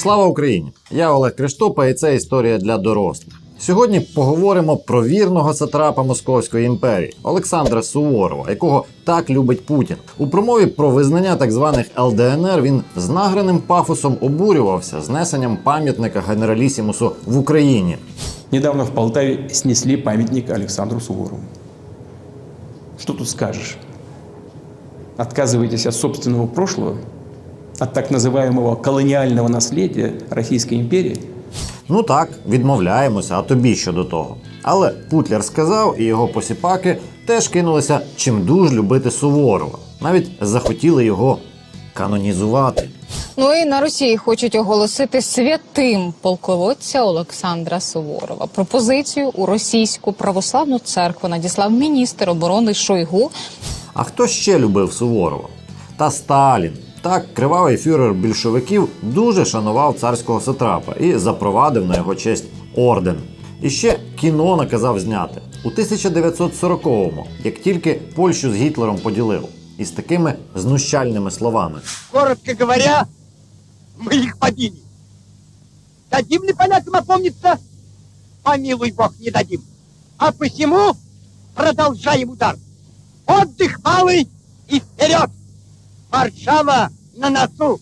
Слава Україні! Я Олег Криштопа, і це історія для дорослих. Сьогодні поговоримо про вірного сатрапа Московської імперії Олександра Суворова, якого так любить Путін. У промові про визнання так званих ЛДНР він з награним пафосом обурювався знесенням пам'ятника генералісімусу в Україні. Недавно в Полтаве снесли памятник Александру Суворову. Что тут скажешь? Отказываетесь от собственного прошлого, от так называемого колониального наследия Российской империи? Ну так, відмовляємося, а тобі що до того. Але Путляр сказав, і його посіпаки теж кинулися чимдуж любити Суворова. Навіть захотіли його канонізувати. Ну і на Росії хочуть оголосити святим полководця Олександра Суворова. Пропозицію у російську православну церкву надіслав міністр оборони Шойгу. А хто ще любив Суворова? Та Сталін. Так, кривавий фюрер більшовиків дуже шанував царського сатрапа і запровадив на його честь орден. І ще кіно наказав зняти у 1940-му, як тільки Польщу з Гітлером поділив, із такими знущальними словами. Коротко говоря, мы их побили. Дадим ли полякам опомниться? Помилуй Бог, не дадим. А посему продолжаем удар. Отдых малый и вперед! Варшава на носу!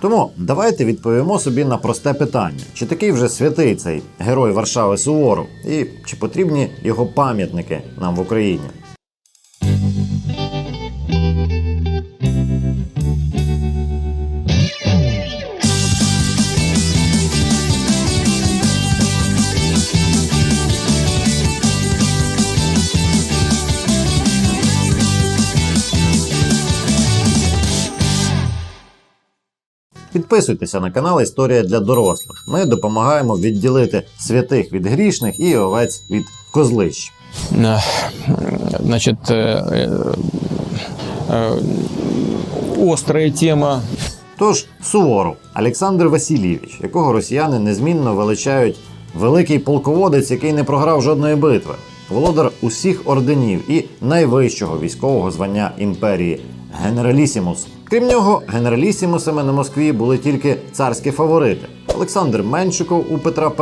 Тому давайте відповімо собі на просте питання: чи такий вже святий цей герой Варшави Суворов, і чи потрібні його пам'ятники нам в Україні? Підписуйтеся на канал Історія для дорослих. Ми допомагаємо відділити святих від грішних і овець від козлищ. Э, Значит, э, э, э, острая тема. Тож Суворов Олександр Васильєвич, якого росіяни незмінно величають великий полководець, який не програв жодної битви, володар усіх орденів і найвищого військового звання імперії генералісімус. Крім нього, генералісімусами на Москві були тільки царські фаворити: Олександр Меншиков у Петра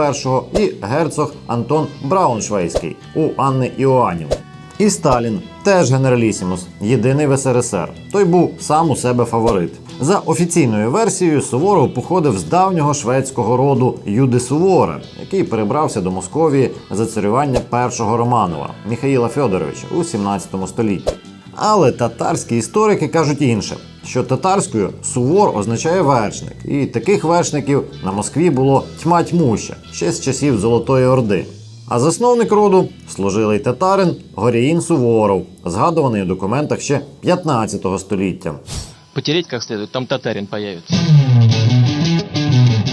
І і герцог Антон Брауншвейський у Анни Іоанівни. І Сталін теж генералісімус, єдиний в СРСР. Той був сам у себе фаворит. За офіційною версією, Суворов походив з давнього шведського роду Юди Сувора, який перебрався до Московії за царювання першого Романова Міхаїла Фьодоровича у 17 столітті. Але татарські історики кажуть інше, що татарською сувор означає вершник, і таких вершників на Москві було тьма тьмуща ще з часів Золотої Орди. А засновник роду служилий татарин Горіїн Суворов, згадуваний у документах ще 15 століття. потереть как следует, там татарин появится.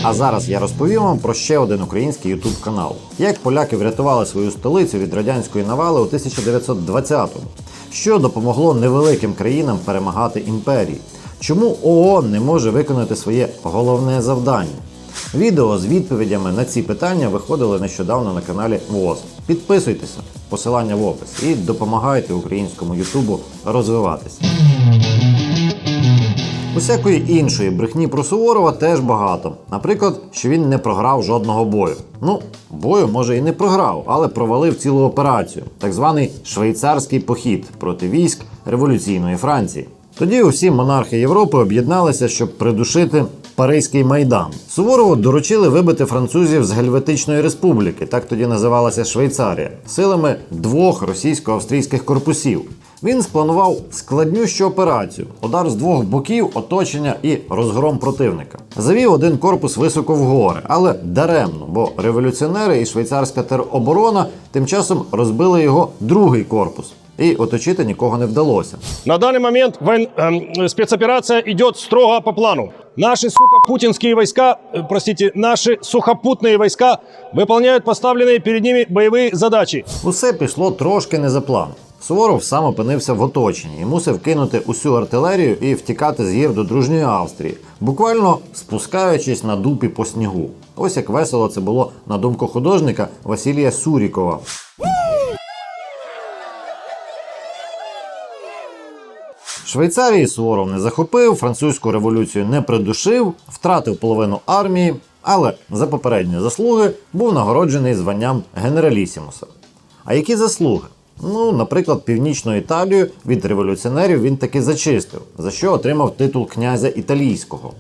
А зараз я розповім вам про ще один український ютуб канал. Як поляки врятували свою столицю від радянської навали у 1920-му, що допомогло невеликим країнам перемагати імперії. Чому ООН не може виконати своє головне завдання? Відео з відповідями на ці питання виходили нещодавно на каналі ВОЗ. Підписуйтеся, посилання в опис і допомагайте українському Ютубу розвиватися. Усякої іншої брехні про Суворова теж багато. Наприклад, що він не програв жодного бою. Ну, бою може і не програв, але провалив цілу операцію, так званий швейцарський похід проти військ революційної Франції. Тоді усі монархи Європи об'єдналися, щоб придушити Паризький майдан. Суворову доручили вибити французів з Гельветичної республіки, так тоді називалася Швейцарія, силами двох російсько-австрійських корпусів. Він спланував складнющу операцію: удар з двох боків, оточення і розгром противника. Завів один корпус високо в гори, але даремно, бо революціонери і швейцарська тероборона тим часом розбили його другий корпус. І оточити нікого не вдалося. На данный момент войн- эм, спецоперация идет строго по плану. Наши, сука, путинские войска, э, простите, наши сухопутные войска выполняют поставленные перед ними боевые задачи. Усе пішло трошки не за планом. Суворов сам опинився в оточенні і мусив кинути усю артилерію і втікати з гір до дружньої Австрії, буквально спускаючись на дупі по снігу. Ось як весело це було на думку художника Василія Сурікова. Швейцарії Суворов не захопив, французьку революцію не придушив, втратив половину армії, але за попередні заслуги був нагороджений званням генералісімуса. А які заслуги? Ну, наприклад, північну Італію від революціонерів він таки зачистив, за що отримав титул князя італійського.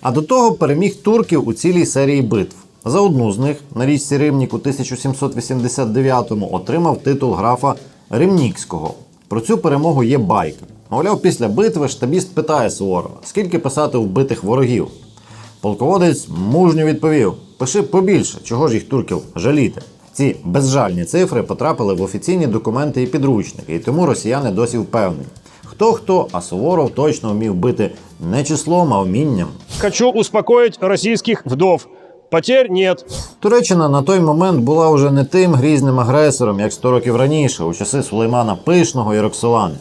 А до того переміг турків у цілій серії битв. За одну з них на річці Римнік у 1789-му отримав титул графа Римнікського. Про цю перемогу є байка. Мовляв, після битви штабіст питає Суворова, скільки писати вбитих ворогів. Полководець мужньо відповів: пиши побільше, чого ж їх турків жаліти. Ці безжальні цифри потрапили в офіційні документи і підручники, і тому росіяни досі впевнені. Хто хто, а Суворов точно вмів бити не числом, а вмінням. Хочу успокоить российских вдов. Потерь нет. Туреччина на той момент була вже не тим грізним агресором, як 100 років раніше, у часи Сулеймана Пишного і Роксолани.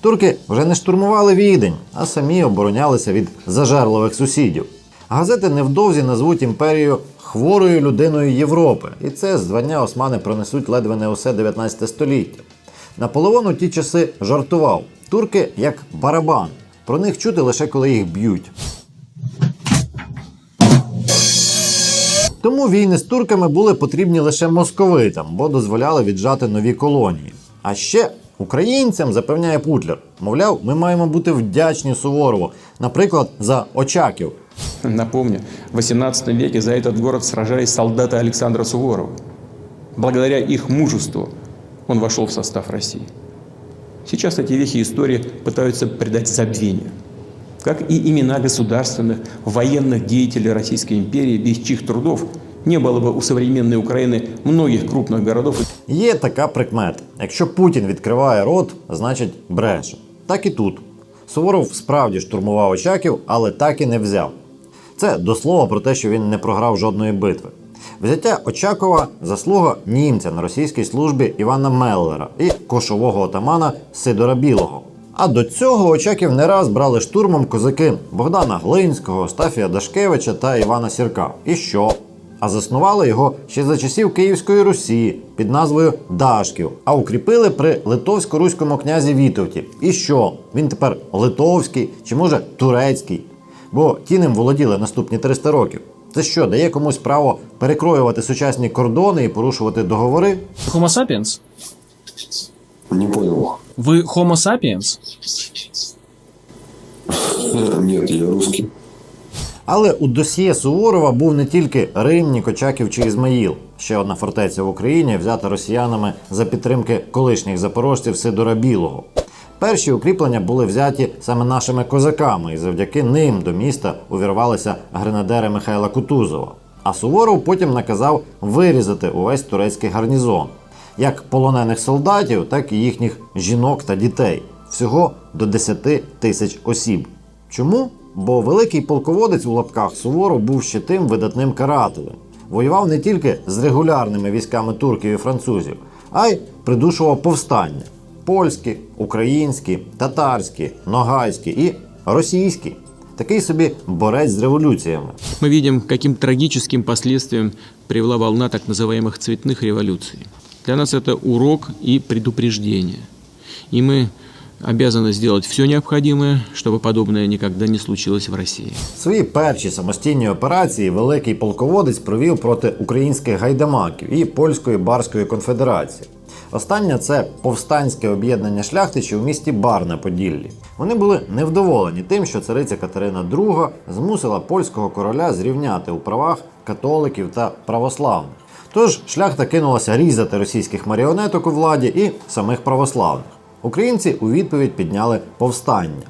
Турки вже не штурмували відень, а самі оборонялися від зажерливих сусідів. Газети невдовзі назвуть імперію хворою людиною Європи, і це звання османи пронесуть ледве не усе 19 століття. Наполеон у ті часи жартував: турки як барабан. Про них чути лише коли їх б'ють. Тому війни з турками були потрібні лише московитам, бо дозволяли віджати нові колонії. А ще українцям запевняє Путлер. Мовляв, ми маємо бути вдячні Суворову, наприклад, за Очаків. Напомню, в XVIII веке за этот город сражались солдаты Александра Суворова. Благодаря их мужеству он вошел в состав России. Сейчас эти вехи истории пытаются придать забвению. Как и имена государственных, военных деятелей Российской империи, без чьих трудов не было бы у современной Украины многих крупных городов Є така прикмета: якщо Путін відкриває рот, значить бреше. Так і тут. Суворов справді штурмував Очаків, але так і не взяв. Це до слова про те, що він не програв жодної битви. Взяття Очакова заслуга німця на російській службі Івана Меллера і кошового отамана Сидора Білого. А до цього Очаків не раз брали штурмом козаки Богдана Глинського, Стафія Дашкевича та Івана Сірка. І що? А заснували його ще за часів Київської Русі під назвою Дашків, а укріпили при литовсько-руському князі Вітовті. І що? Він тепер литовський чи може турецький? Бо ті ним володіли наступні 300 років. Це що, дає комусь право перекроювати сучасні кордони і порушувати договори? Homo sapiens? Не понял. Вы Homo sapiens? Нет, я русский. Але у досьє Суворова був не тільки Римні, Кочаків чи Ізмаїл, ще одна фортеця в Україні, взята росіянами за підтримки колишніх запорожців Сидора Білого. Перші укріплення були взяті саме нашими козаками, і завдяки ним до міста увірвалися гренадери Михайла Кутузова. А Суворов потім наказав вирізати увесь турецький гарнізон, як полонених солдатів, так і їхніх жінок та дітей. Всього до 10 тисяч осіб. Чому? Бо великий полководець у лапках Суворов був ще тим видатним карателем. Воював не тільки з регулярними військами турків і французів, а й придушував повстання: польські, українські, татарські, ногайські і російські. Такий собі борець з революціями. Мы видим, к каким трагическим последствиям привела волна так называемых цветных революций. Для нас это урок и предупреждение. И мы обязаны сделать все необходимое, чтобы подобное никогда не случилось в России. Свої перші самостійні операції великий полководець провів проти українських гайдамаків і польської барської конфедерації. Остання це повстанське об'єднання шляхтичів у місті Бар на Поділлі. Вони були невдоволені тим, що цариця Катерина II змусила польського короля зрівняти у правах католиків та православних. Тож шляхта кинулася різати російських маріонеток у владі і самих православних. Українці у відповідь підняли повстання.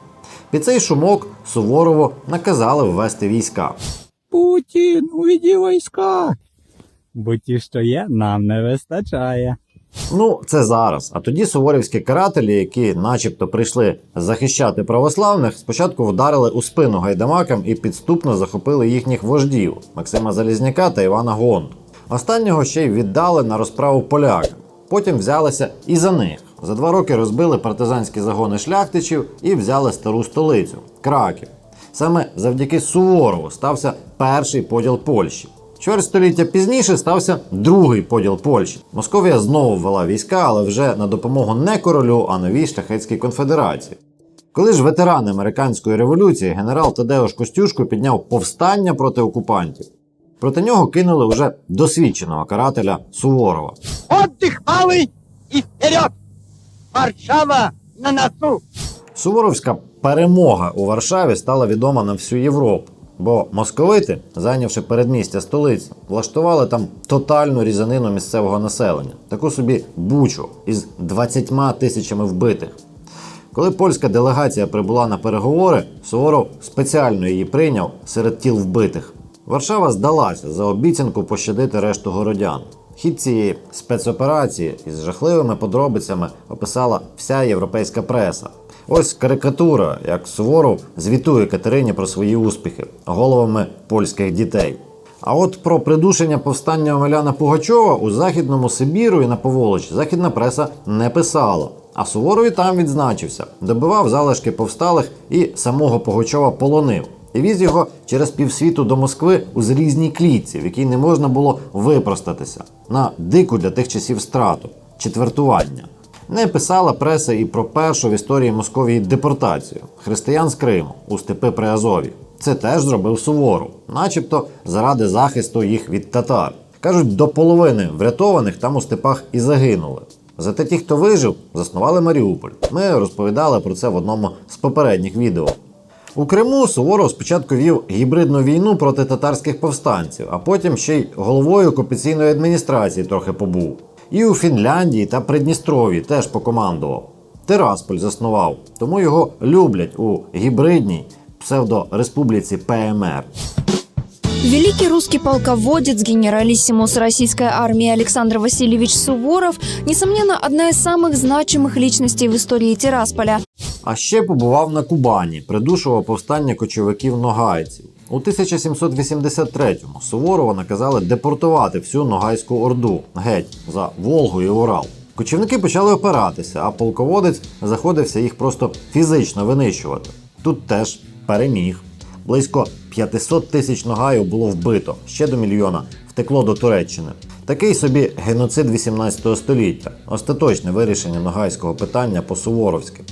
Під цей шумок Суворову наказали ввести війська. Путін, увіді війська. Бо ті, що є, нам не вистачає. Ну, це зараз. А тоді суворівські карателі, які начебто прийшли захищати православних, спочатку вдарили у спину гайдамакам і підступно захопили їхніх вождів Максима Залізняка та Івана Гонду. Останнього ще й віддали на розправу полякам. Потім взялися і за них. За два роки розбили партизанські загони шляхтичів і взяли стару столицю Краків. Саме завдяки Суворову стався перший поділ Польщі. Чверть століття пізніше стався другий поділ Польщі. Московія знову ввела війська, але вже на допомогу не королю, а новій шляхетській конфедерації. Коли ж ветеран американської революції генерал Тадеуш Костюшко підняв повстання проти окупантів, проти нього кинули вже досвідченого карателя Суворова. Отдых малый и вперед! Варшава на носу! Суворовська перемога у Варшаві стала відома на всю Європу, бо московити, зайнявши передмістя столиці, влаштували там тотальну різанину місцевого населення, таку собі бучу із 20 тисячами вбитих. Коли польська делегація прибула на переговори, Суворов спеціально її прийняв серед тіл вбитих. Варшава здалася за обіцянку пощадити решту городян. Хід цієї спецоперації із жахливими подробицями описала вся європейська преса. Ось карикатура, як Суворов звітує Катерині про свої успіхи головами польських дітей. А от про придушення повстання Омеляна Пугачова у Західному Сибіру і на Поволочі західна преса не писала. А Суворов і там відзначився, добивав залишки повсталих і самого Пугачова полонив. І віз його через півсвіту до Москви у залізній клітці, в якій не можна було випростатися на дику для тих часів страту четвертування. Не писала преса і про першу в історії Московії депортацію християн з Криму у степи при Азові. Це теж зробив Суворов, начебто заради захисту їх від татар. Кажуть, до половини врятованих там у степах і загинули. Зате ті, хто вижив, заснували Маріуполь. Ми розповідали про це в одному з попередніх відео. У Криму Суворов спочатку вів гібридну війну проти татарських повстанців, а потім ще й головою окупаційної адміністрації трохи побув. І у Фінляндії та Придністров'ї теж покомандував. Тирасполь заснував, тому його люблять у гібридній псевдореспубліці ПМР. Великий русский полководец, генералиссимус российской армии Александр Васильевич Суворов, несомненно, одна из самых значимых личностей в истории Тирасполя. А ще побував на Кубані, придушував повстання кочовиків ногайців. У 1783-му Суворова наказали депортувати всю Ногайську орду геть за Волгу і Урал. Кочівники почали опиратися, а полководець заходився їх просто фізично винищувати. Тут теж переміг. Близько 500 тисяч ногаїв було вбито, ще до мільйона втекло до Туреччини. Такий собі геноцид 18 століття, остаточне вирішення ногайського питання по-суворовськи.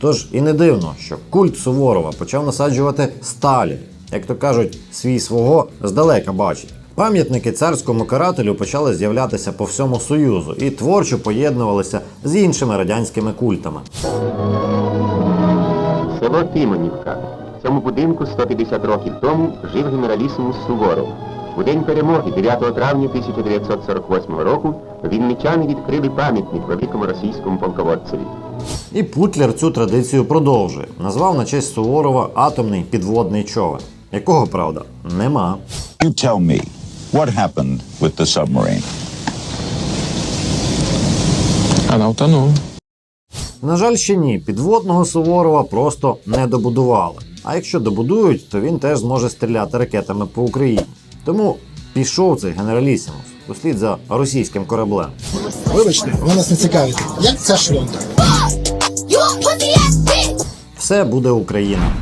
Тож і не дивно, що культ Суворова почав насаджувати Сталін, як то кажуть, свій свого здалека бачить. Пам'ятники царському карателю почали з'являтися по всьому Союзу і творчо поєднувалися з іншими радянськими культами. Село Тимонівка. В цьому будинку 150 років тому жив генералісимус Суворов. У день перемоги 9 травня 1948 року вінничани відкрили пам'ятник великому російському полководцеві. І Путлер цю традицію продовжує. Назвав на честь Суворова атомний підводний човен, якого, правда, нема. You tell me, what happened with the submarine? Она утонула. На жаль, ще ні, підводного Суворова просто не добудували. А якщо добудують, то він теж зможе стріляти ракетами по Україні. Тому пішов цей генералісімус услід за російським кораблем. Вибачте, ви нас не цікавите. Як ця шльонка? Все буде Україна.